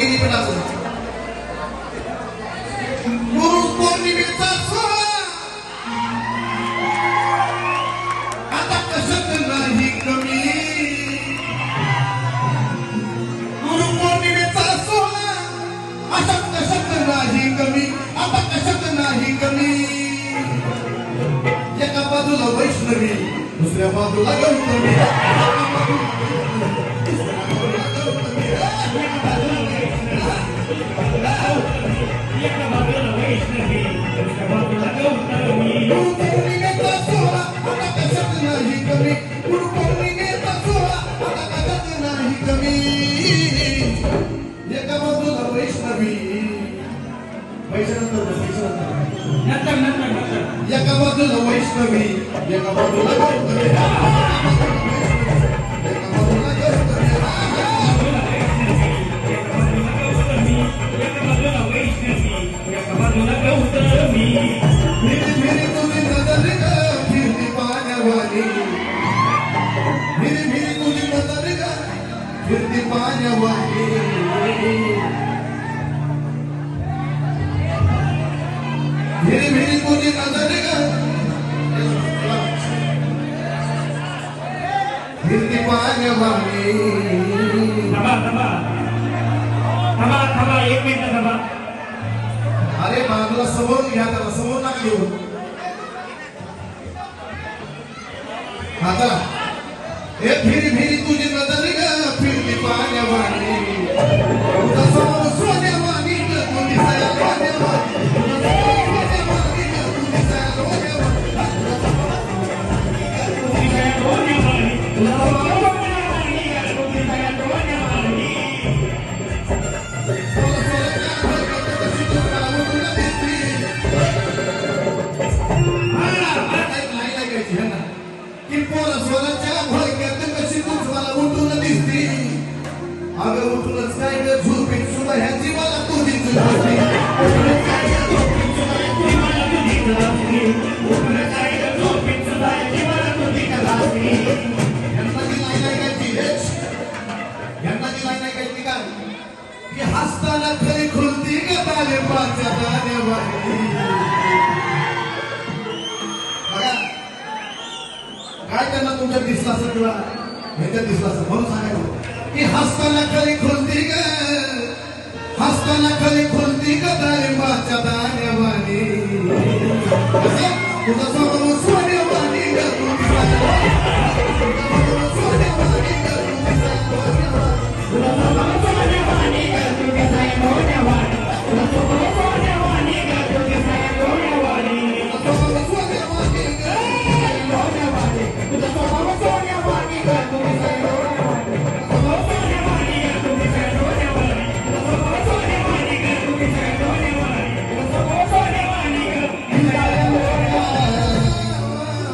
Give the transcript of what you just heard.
पण असं गुरु पौर्णिमेचा सोहळा! आता कशात नाही कमी? गुरु पौर्णिमेचा सोहळा! आता कशात नाही कमी? आता कशात नाही कमी? एका बाजूला वैष्णवी दुसऱ्या बाजूला गौतमी एका बाजूला वैष्णवी एका बाजूला फिरती पाण्यावाली फिरी फिरी तुझी नजर ग फिरती पाण्यावाली थांबा थांबा थांबा थांबा एक मिनिट थांबा अरे बाजूला समोर घ्या त्याला समोर नका घेऊ आता हे फिरी फिरी तुझी पोरा स्वराच्या भडक्यात कशी तू मला उठून दिसती. अगं उठूनच काय ग? झोपेत सुद्धा ह्याची मला तुझीच ती हसताना खरी खुलती ग तालिबाच्या दाण्यावाणी काय दिसला असं किंवा ह्याच्यात दिसला असं म्हणून सांगायचं. की हसताना खाली खुलती ग. हसताना खाली खुलती ग. दारिंबाच्या दाण्यावानी कसं? तुझं